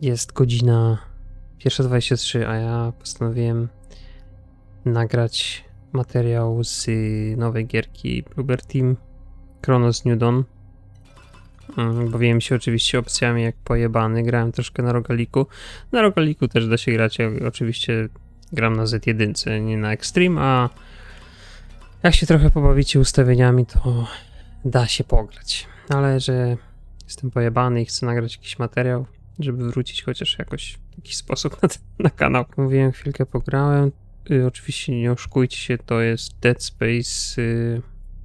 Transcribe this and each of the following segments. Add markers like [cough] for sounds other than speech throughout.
Jest godzina 1.23, a ja postanowiłem nagrać materiał z nowej gierki Bluebird Team Chronos New Dawn. Mm, Bawiłem się oczywiście opcjami jak pojebany, grałem troszkę na rogaliku. Na rogaliku też da się grać, ja oczywiście gram na Z1, nie na Extreme, a jak się trochę pobawicie ustawieniami, to da się pograć. Ale że jestem pojebany i chcę nagrać jakiś materiał, żeby wrócić chociaż jakoś w jakiś sposób na, ten- [laughs] na kanał. Mówiłem, chwilkę pograłem. Y, oczywiście nie oszukujcie się, to jest Dead Space, y,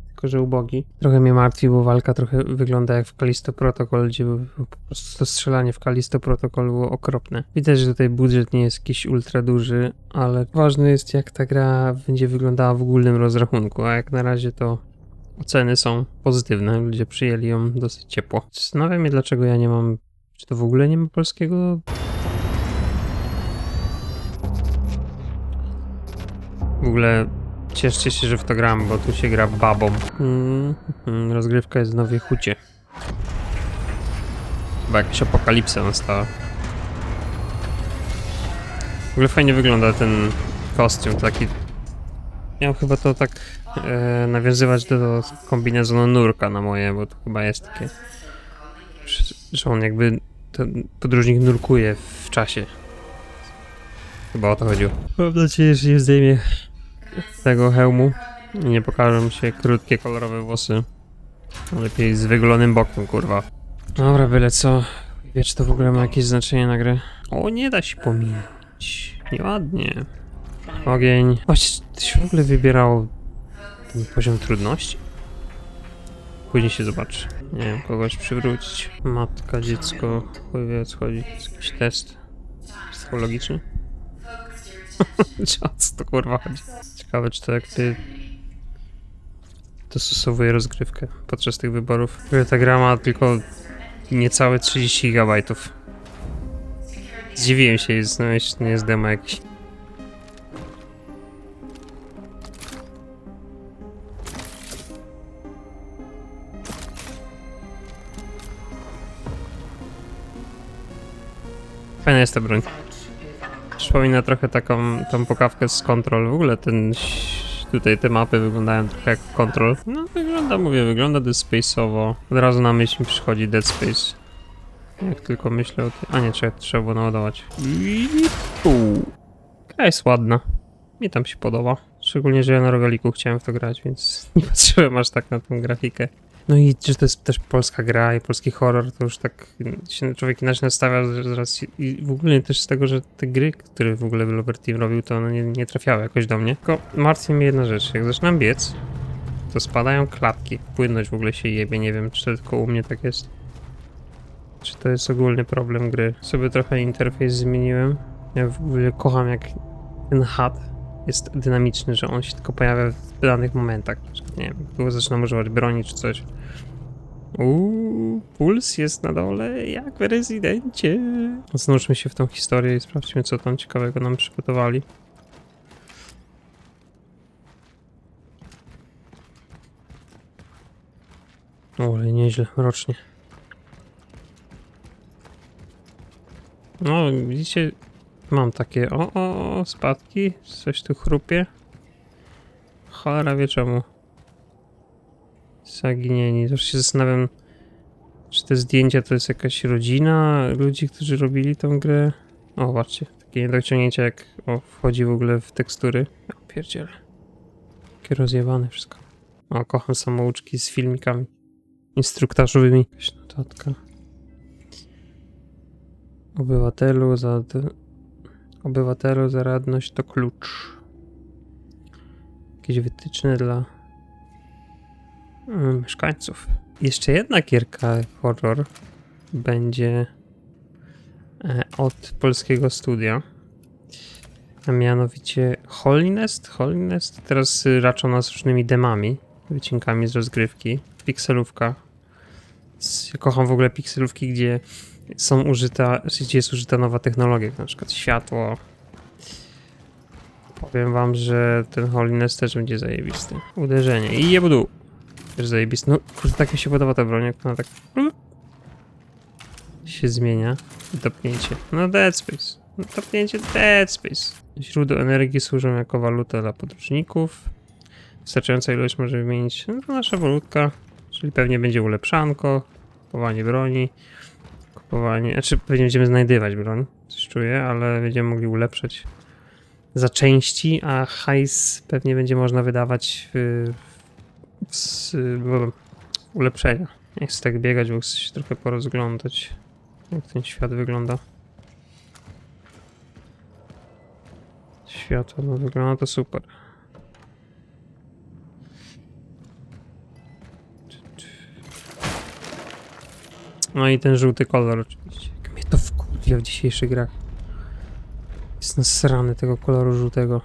tylko że ubogi. Trochę mnie martwi, bo walka trochę wygląda jak w Kalisto Protocol, gdzie po prostu to strzelanie w Kalisto Protocol było okropne. Widać, że tutaj budżet nie jest jakiś ultra duży, ale ważne jest jak ta gra będzie wyglądała w ogólnym rozrachunku, a jak na razie to oceny są pozytywne. Ludzie przyjęli ją dosyć ciepło. Zastanawiam się, dlaczego ja nie mam. Czy to w ogóle nie ma polskiego? W ogóle cieszcie się, że w to gram, bo tu się gra babą. Mm, mm, rozgrywka jest w Nowej Hucie. Chyba jakaś apokalipsa nastała. W ogóle fajnie wygląda ten kostium, taki Miał chyba to tak e, nawiązywać do, do kombinezonu nurka na moje, bo to chyba jest takie, że- on jakby, ten podróżnik nurkuje w czasie. Chyba o to chodziło. Mam nadzieję, że nie zdejmie tego hełmu i nie pokażą się krótkie, kolorowe włosy. Lepiej z wygolonym bokiem, kurwa. Dobra, byle co. Wie, czy to w ogóle ma jakieś znaczenie na grę? O, nie da się pominąć. Nieładnie. Ogień. Właśnie, to się w ogóle wybierało ten poziom trudności? Później się zobaczy. Nie wiem, kogoś przywrócić. Matka, dziecko, chuj wie co chodzi. Jakiś test psychologiczny? [laughs] Co to kurwa chodzi? Ciekawe, czy to jakby dostosowuje rozgrywkę podczas tych wyborów. Ta gra ma tylko niecałe 30 GB. Zdziwiłem się, to nie jest demo jakiś. Fajna jest ta broń. Przypomina trochę taką tą pokawkę z Control. W ogóle ten tutaj te mapy wyglądają trochę jak Control. No wygląda, mówię, wygląda Dead Space'owo. Od razu na myśl mi przychodzi Dead Space. Jak tylko myślę o tym. A nie, trzeba, trzeba było naładować. I. Gra jest ładna. Mi tam się podoba. Szczególnie, że ja na rogaliku chciałem w to grać, więc [laughs] nie patrzyłem aż tak na tą grafikę. No i że to jest też polska gra i polski horror, to już tak się człowiek inaczej nastawia z z racji i w ogóle też z tego, że te gry, które w ogóle Developer Team robił, to one nie, nie trafiały jakoś do mnie. Tylko martwi mnie jedna rzecz, jak zaczynam biec, to spadają klatki, płynność w ogóle się jebie, nie wiem czy to tylko u mnie tak jest. Czy to jest ogólny problem gry? Sobie trochę interfejs zmieniłem. Ja w ogóle kocham jak ten HUD jest dynamiczny, że on się tylko pojawia w danych momentach. Nie wiem, było zaczynam używać broni czy coś. Uuu, puls jest na dole, jak w rezydencie. Znurzmy się w tą historię i sprawdźmy, co tam ciekawego nam przygotowali. O, ale nieźle, rocznie. No, widzicie, mam takie, o, o, o, spadki, coś tu chrupie. Cholera wie czemu. Zaginieni. Też się zastanawiam, czy te zdjęcia to jest jakaś rodzina ludzi, którzy robili tą grę. O, zobaczcie, takie niedociągnięcia jak o, wchodzi w ogóle w tekstury. O, pierdziele. Takie rozjebane wszystko. O, kocham samouczki z filmikami instruktażowymi. Jakaś notatka. Obywatelu za... Obywatelu za radność to klucz. Jakieś wytyczne dla mm, mieszkańców. Jeszcze jedna gierka horror będzie e, od polskiego studia. A mianowicie Holinest. Holinest teraz raczą nas różnymi demami, wycinkami z rozgrywki. Pikselówka. Ja kocham w ogóle pikselówki, gdzie są użyta, gdzie jest użyta nowa technologia, jak na przykład światło. Powiem wam, że ten Holiness też będzie zajebisty. Uderzenie i jebudu. Też zajebisty. No kurde, tak mi się podoba ta broń, jak ona tak... się zmienia. Topnięcie. No Dead Space. No, topnięcie Dead Space. Źródła energii służą jako waluta dla podróżników. Wystarczająca ilość może wymienić no, nasza walutka, czyli pewnie będzie ulepszanko, kupowanie broni, kupowanie, znaczy pewnie będziemy znajdywać broń, coś czuję, ale będziemy mogli ulepszać za części, a hajs pewnie będzie można wydawać w, w, w ulepszenia. Nie chcę tak biegać, bo chcę się trochę porozglądać, jak ten świat wygląda. Światło, no wygląda to super. No i ten żółty kolor oczywiście. Jak mnie to wkurwia w dzisiejszych grach. Jest nasrany tego koloru żółtego.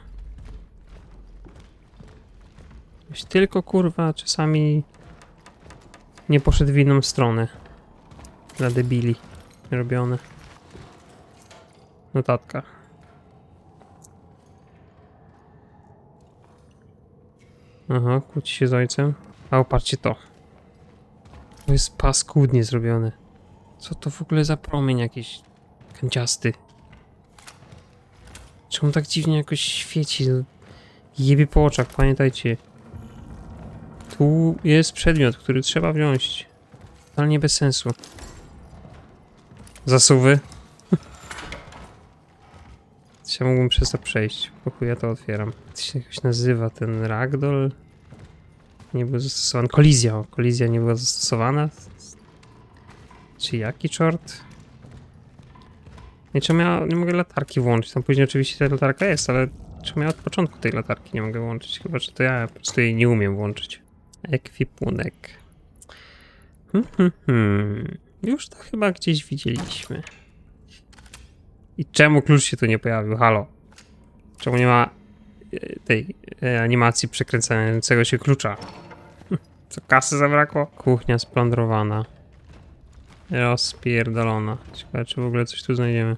Byś tylko kurwa czasami nie poszedł w inną stronę. Dla debili robione. Notatka. Aha, kłóci się z ojcem. A opatrzcie to. To jest paskudnie zrobione. Co to w ogóle za promień jakiś kanciasty? Czemu tak dziwnie jakoś świeci? No, Jebie po oczach, pamiętajcie. Tu jest przedmiot, który trzeba wziąć. Totalnie bez sensu. Zasuwy. [laughs] Ja mógłbym przez to przejść. Chuj ja to otwieram. To się jakoś nazywa ten ragdoll. Nie był zastosowany. Kolizja. Kolizja nie była zastosowana. Czy jaki czort? Nie, czemu ja nie mogę latarki włączyć? Tam później oczywiście ta latarka jest, ale czemu ja od początku tej latarki nie mogę włączyć? Chyba, że to ja po prostu jej nie umiem włączyć. Ekwipunek. Hmm, hmm, hmm. Już to chyba gdzieś widzieliśmy. I czemu klucz się tu nie pojawił? Halo. Czemu nie ma tej e, animacji przekręcającego się klucza? Hm, Co kasy zabrakło? Kuchnia splądrowana. Rozpierdolona. Ciekawe, czy w ogóle coś tu znajdziemy.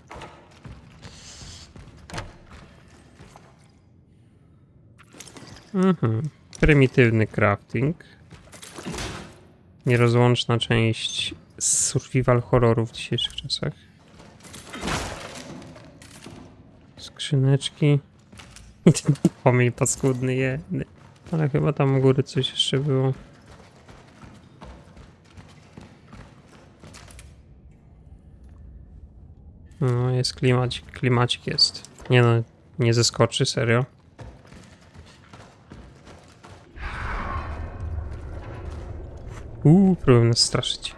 Mhm. Prymitywny crafting. Nierozłączna część survival horroru w dzisiejszych czasach. Skrzyneczki. Ten pomień paskudny jedny. Ale chyba tam u góry coś jeszcze było. No, jest klimacik, klimacik jest. Nie no, nie zeskoczy, serio. Uuu, próbuję nas straszyć.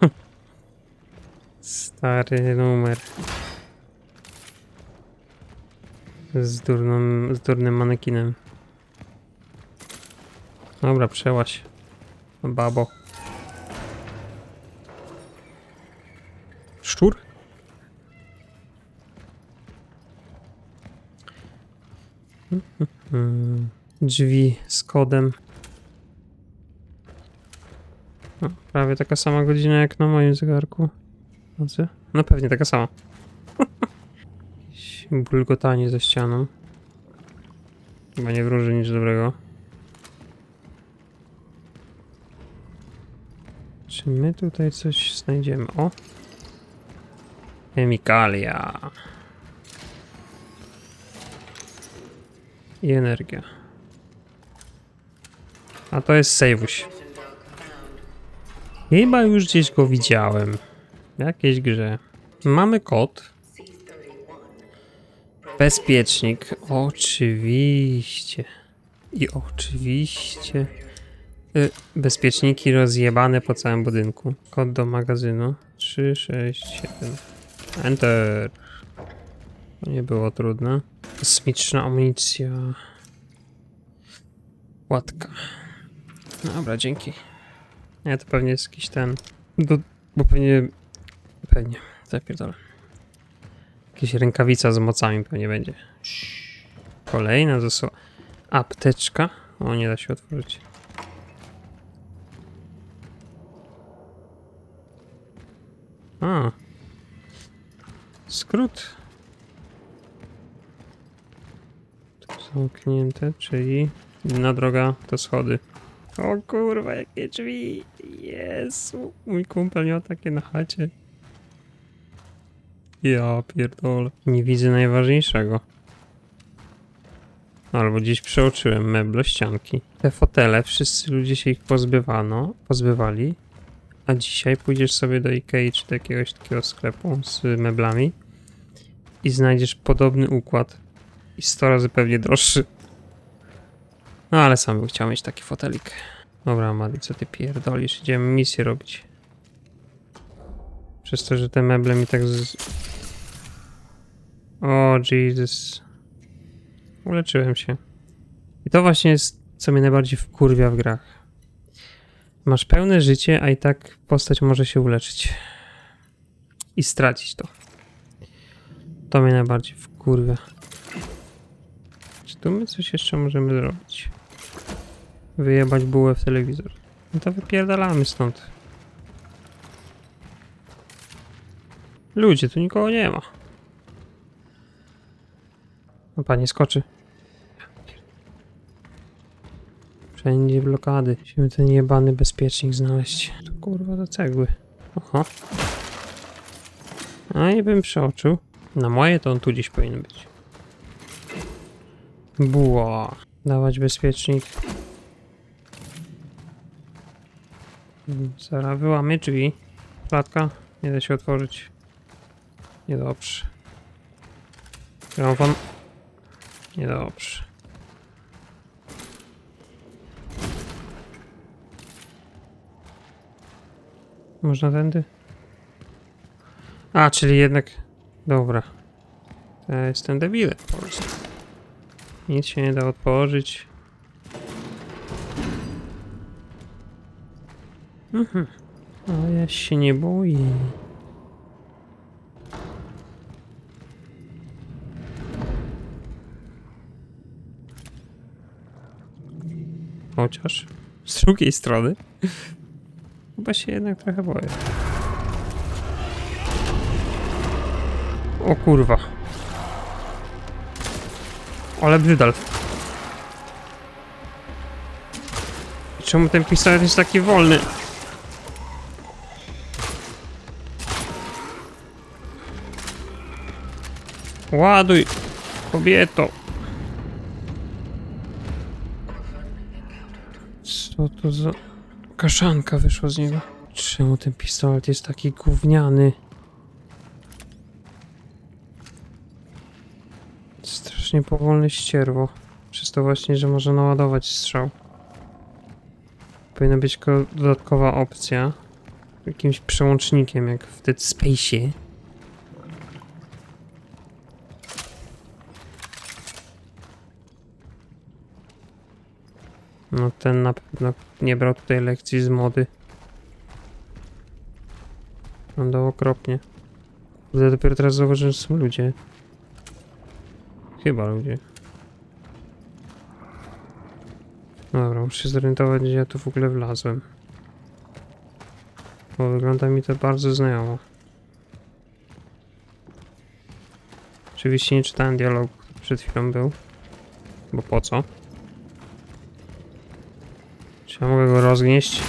[laughs] Stary numer. Z durnym, z durnym manekinem. Dobra, przełaś. Babo. Szczur? Drzwi z kodem. No, prawie taka sama godzina jak na moim zegarku. No pewnie taka sama. Jakieś bulgotanie ze ścianą. Chyba nie wróży nic dobrego. Czy my tutaj coś znajdziemy? O! Chemikalia. I energia. A to jest sejwuś. Chyba już gdzieś go widziałem. W jakiejś grze. Mamy kod. Bezpiecznik. Oczywiście. I oczywiście. Y, bezpieczniki rozjebane po całym budynku. Kod do magazynu. 3, 6, 7. Enter. To nie było trudne. Kosmiczna amunicja. Łatka. Dobra, dzięki. Nie, to pewnie jest jakiś ten. Do, bo pewnie. Pewnie. Zapierdolę. Jakaś rękawica z mocami pewnie będzie. Kolejna zasła. Apteczka. O, nie da się otworzyć. A. Skrót. Tu zamknięte, czyli inna droga to schody. O kurwa, jakie drzwi! Jezu, mój kumpel miał takie na chacie. Ja pierdolę. Nie widzę najważniejszego. Albo gdzieś przeoczyłem meble, ścianki. Te fotele, wszyscy ludzie się ich pozbywano, pozbywali. A dzisiaj pójdziesz sobie do Ikei czy do jakiegoś takiego sklepu z meblami i znajdziesz podobny układ i 100 razy pewnie droższy. No ale sam bym chciał mieć taki fotelik. Dobra, Madi, co ty pierdolisz? Idziemy misję robić. Przez to, że te meble mi tak. O, Jesus. Uleczyłem się. I to właśnie jest, co mnie najbardziej wkurwia w grach. Masz pełne życie, a i tak postać może się uleczyć. I stracić to. To mnie najbardziej wkurwia. Czy tu my coś jeszcze możemy zrobić? Wyjebać bułę w telewizor. No to wypierdalamy stąd. Ludzie, tu nikogo nie ma. No panie skoczy. Wszędzie blokady. Musimy ten jebany bezpiecznik znaleźć. To kurwa do cegły. Oho. A i bym przeoczył. Na moje to on tu gdzieś powinien być. Buła. Dawać bezpiecznik. Zaraz wyłamy drzwi. Klatka. Nie da się otworzyć. Niedobrze. Gramofon. Niedobrze. Można tędy? A, czyli jednak... Dobra. Ja jestem debilem po prostu. Nic się nie da otworzyć. Mhm. Ale ja się nie boję. Chociaż z drugiej strony chyba się jednak trochę boję. O kurwa. Ale brzydal. Czemu ten pistolet jest taki wolny? Ładuj, kobieto. To za kaszanka wyszła z niego? Czemu ten pistolet jest taki gówniany? Strasznie powolne ścierwo. Przez to właśnie, że może naładować strzał. Powinna być ko- dodatkowa opcja. Jakimś przełącznikiem, jak w Dead Space'ie. No ten na pewno nie brał tutaj lekcji z mody. Wyglądał okropnie. Kurde, dopiero teraz zauważyłem, że są ludzie. Chyba ludzie. No Dobra, muszę się zorientować, gdzie ja tu w ogóle wlazłem. Bo wygląda mi to bardzo znajomo. Oczywiście nie czytałem dialogu, który przed chwilą był. Bo po co? Ja mogę go rozgnieść?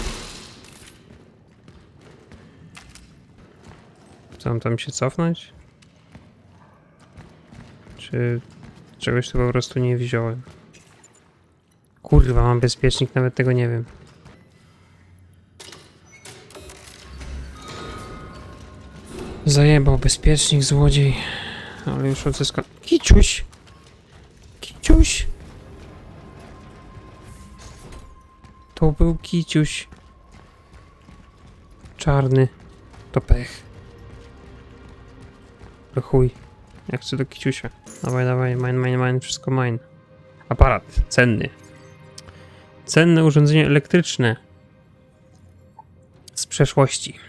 Mam tam się cofnąć? Czy czegoś tu po prostu nie wziąłem? Kurwa, mam bezpiecznik, nawet tego nie wiem. Zajebał bezpiecznik, złodziej. Ale już odzyskał... Kiciuś! Kiciuś! To był kiciuś. Czarny. To pech. To chuj. Ja chcę do kiciusia. Dawaj, dawaj, mine, mine, mine, wszystko mine. Aparat, cenny. Cenne urządzenie elektryczne. Z przeszłości.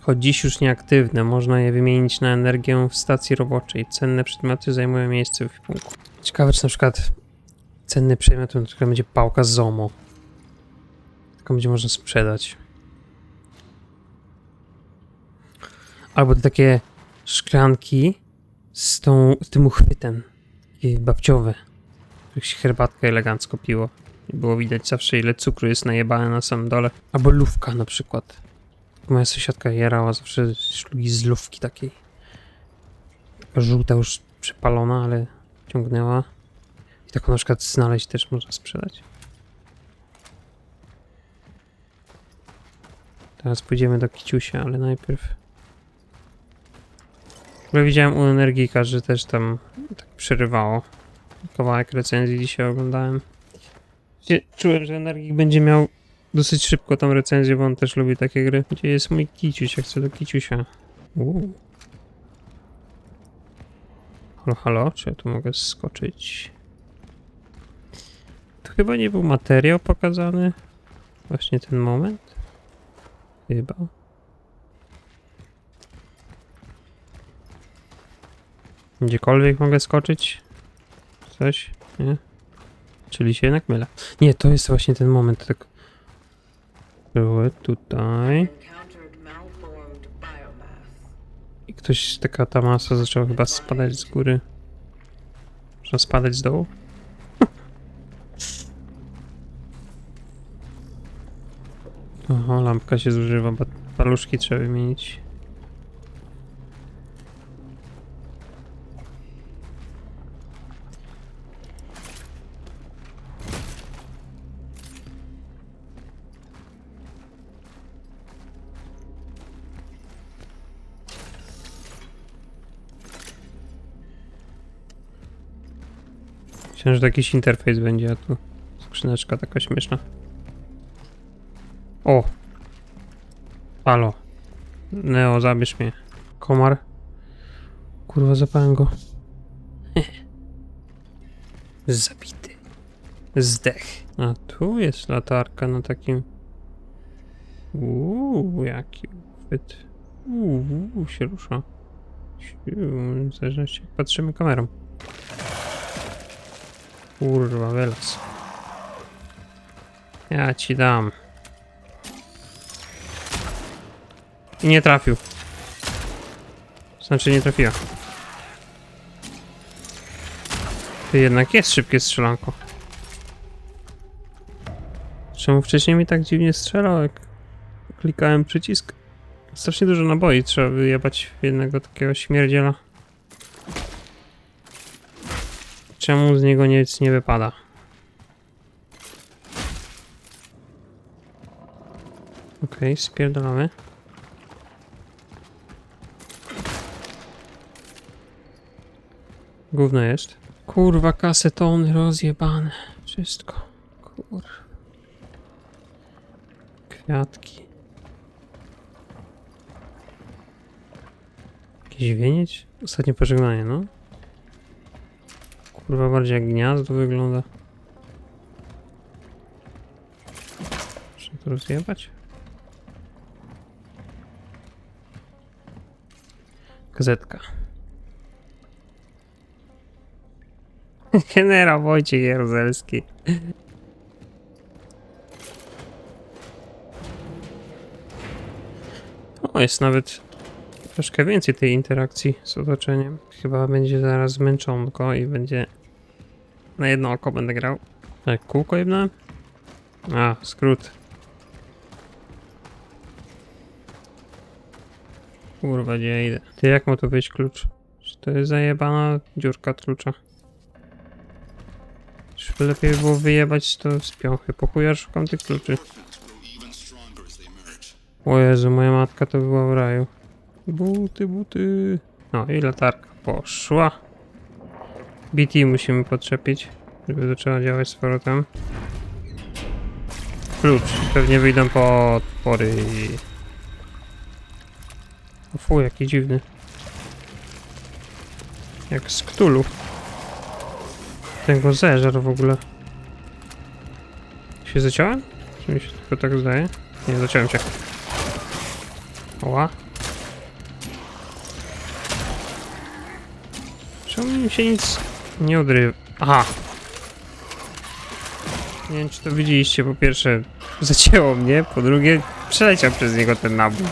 Choć dziś już nieaktywne, można je wymienić na energię w stacji roboczej. Cenne przedmioty zajmują miejsce w ekwipunku. Ciekawe, czy na przykład cenny przedmiot na przykład będzie pałka ZOMO. Tylko będzie można sprzedać. Albo te takie szklanki z, tą, z tym uchwytem. Babciowe. Jak się herbatkę elegancko piło. I było widać zawsze ile cukru jest najebane na samym dole. Albo lówka na przykład. Moja sąsiadka jarała zawsze szlugi z lówki takiej. Taka żółta już przepalona, ale ciągnęła. I taką na przykład znaleźć też można sprzedać. Teraz pójdziemy do Kiciusia, ale najpierw... Ogóle widziałem u Energika, że też tam tak przerywało. Kawałek recenzji dzisiaj oglądałem. Czułem, że Energik będzie miał dosyć szybko tą recenzję, bo on też lubi takie gry. Gdzie jest mój Kiciuś? Ja chcę do Kiciusia. Uuu. Halo, halo? Czy ja tu mogę skoczyć? Tu chyba nie był materiał pokazany. Właśnie ten moment. Chyba. Gdziekolwiek mogę skoczyć? Coś? Nie? Czyli się jednak mylę. Nie, to jest właśnie ten moment. Tak. Były tutaj. I ktoś, taka ta masa zaczęła chyba spadać z góry. Można spadać z dołu? Oho, lampka się zużywa, paluszki trzeba wymienić. Myślałem, że to jakiś interfejs będzie, a tu skrzyneczka taka śmieszna. O! Halo. Neo, zabierz mnie. Komar. Kurwa, zapałem go. [laughs] Zabity. Zdech. A tu jest latarka na takim... Uuu, jaki uchwyt. Uuu, się rusza. Siu, W zależności jak patrzymy kamerą. Kurwa, wylaz. Ja ci dam. I nie trafił. Znaczy nie trafiła. To jednak jest szybkie strzelanko. Czemu wcześniej mi tak dziwnie strzelał, jak klikałem przycisk? Strasznie dużo naboi trzeba wyjebać jednego takiego śmierdziela. Czemu z niego nic nie wypada? Okej, okay, spierdolamy. Gówno jest. Kurwa, kasetony rozjebane. Wszystko. Kur... Kwiatki. Jakiś wienieć? Ostatnie pożegnanie, no. Kurwa, bardziej jak gniazdo wygląda. Muszę to rozjebać? Gazetka. [laughs] Generał Wojciech Jaruzelski. O, jest nawet troszkę więcej tej interakcji z otoczeniem. Chyba będzie zaraz zmęczonko i będzie... Na jedno oko będę grał. Tak, kółko jedno? A, skrót. Kurwa, gdzie ja idę? Ty, jak ma tu wyjść klucz? Czy to jest zajebana dziurka klucza? Lepiej było wyjebać to z piąchy? Po chuja szukam tych kluczy. O Jezu, moja matka to była w raju. Buty, buty. No i latarka poszła. BT musimy podczepić, żeby zaczęła działać z powrotem. Klucz. Pewnie wyjdą potwory. O fu, jaki dziwny. Jak z Ktulu. Ten go zeżar w ogóle. Się zaciąłem? Czy mi się tylko tak zdaje? Nie, zaciąłem cię. Oła. Czemu mi się nic nie odrywa? Aha. Nie wiem, czy to widzieliście. Po pierwsze, zacięło mnie. Po drugie, przeleciał przez niego ten nabój.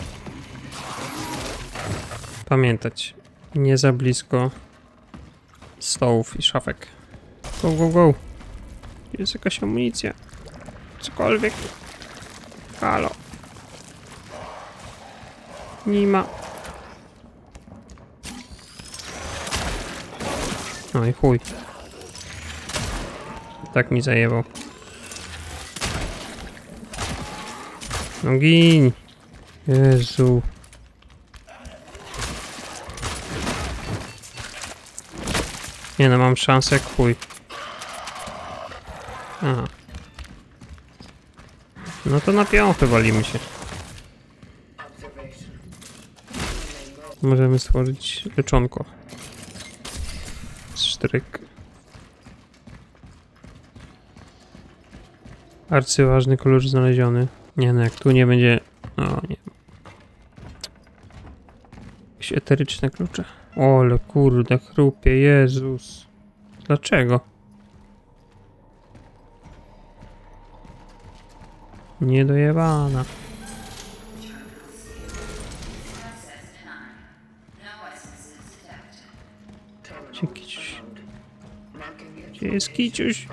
Pamiętać. Nie za blisko stołów i szafek. Go, go, go. Jest jakaś amunicja. Cokolwiek. Halo. Nie ma. No i chuj. Tak mi zajebał. No gin. Jezu. Nie no, mam szansę jak chuj. Aha. No to na piąchy walimy się. Możemy stworzyć leczonko. Sztryk. Arcyważny kolor znaleziony. Nie no, jak tu nie będzie... O, nie. Jakieś eteryczne klucze. Ole kurde, chrupie, Jezus. Dlaczego? Niedojebana. Gdzie Kiciuś? Gdzie jest Kiciuś?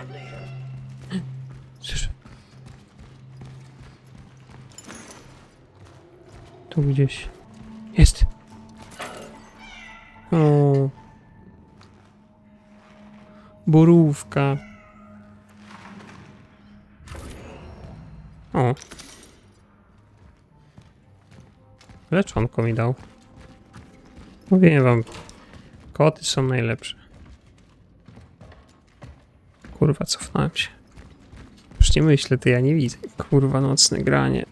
Tu gdzieś. Jest. O. Borówka. O. Leczonko mi dał. Mówiłem wam. Koty są najlepsze. Kurwa, cofnąłem się. Już nie myślę, to ja nie widzę. Kurwa, nocne granie.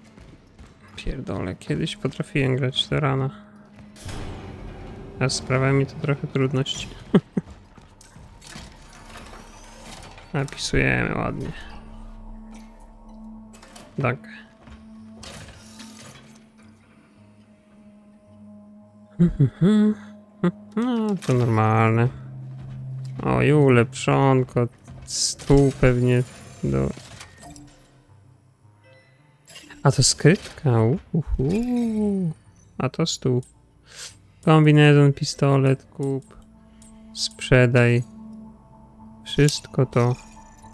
Pierdolę, kiedyś potrafiłem grać do rana. A sprawia mi to trochę trudności. [laughs] Napisujemy ładnie. Tak. No, to normalne. O, i ulepszonko. Stół pewnie do... A to skrytka. Uhu. A to stół. Kombinezon, pistolet, kup. Sprzedaj. Wszystko to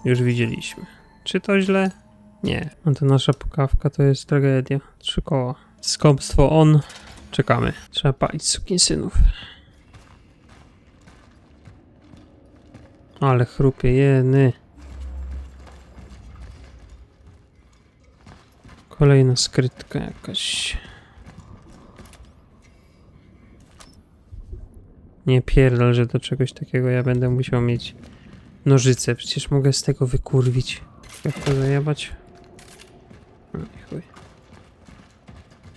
już widzieliśmy. Czy to źle? Nie. A to nasza pukawka to jest tragedia. Trzy koła. Skąpstwo on. Czekamy. Trzeba palić sukinsynów. Ale chrupie, jeny. Kolejna skrytka jakaś. Nie pierdol, że do czegoś takiego ja będę musiał mieć nożyce. Przecież mogę z tego wykurwić. Jak to zajebać? No i chuj.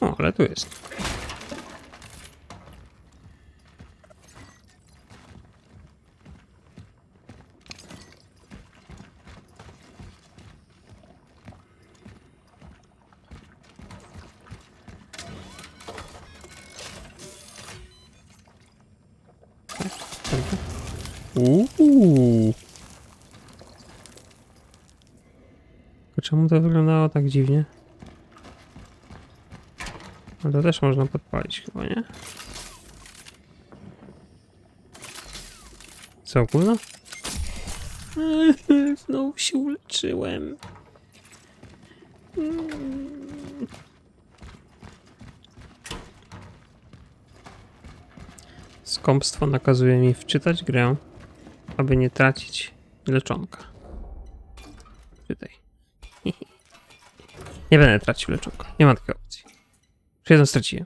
O, ale tu jest. Uuu. Czemu to wyglądało tak dziwnie? Ale to też można podpalić chyba, nie? Co, kurwa? Znowu się uleczyłem. Mm. Skąpstwo nakazuje mi wczytać grę, aby nie tracić leczonka. Czytaj. [laughs] Nie będę tracił leczonka. Nie ma takiej jedno straciłem.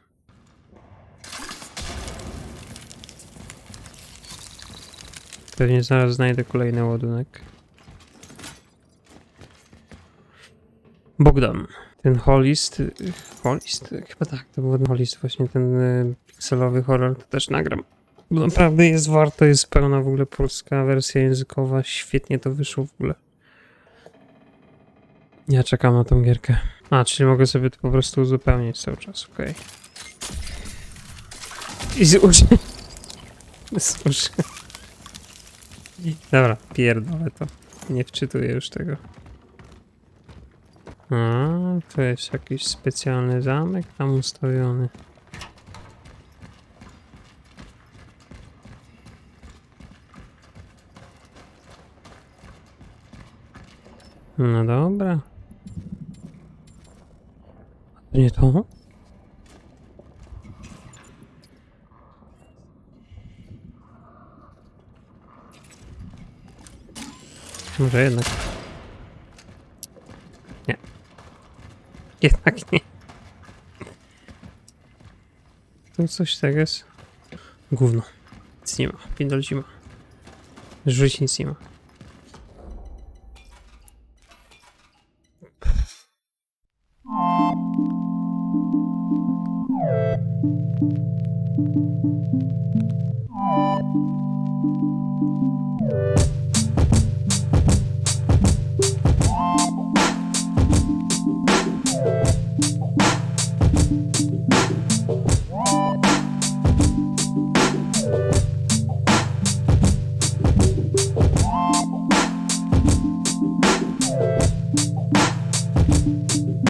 Pewnie zaraz znajdę kolejny ładunek. Bogdan. Ten holist. Holist? Chyba tak, to był holist, właśnie ten y, pikselowy horror, to też nagram. Naprawdę jest warto, jest pełna w ogóle polska wersja językowa. Świetnie to wyszło w ogóle. Ja czekam na tą gierkę. A, czyli mogę sobie to po prostu uzupełnić cały czas, okej. I złóż. [laughs] Złóż. Dobra, pierdolę to. Nie wczytuję już tego. A, to jest jakiś specjalny zamek tam ustawiony. No dobra. To nie to? Może jednak. Nie. Jednak nie. Tu coś tak jest. Gówno. Nic nie ma. Pindolci ma. Rzuć nic nie ma.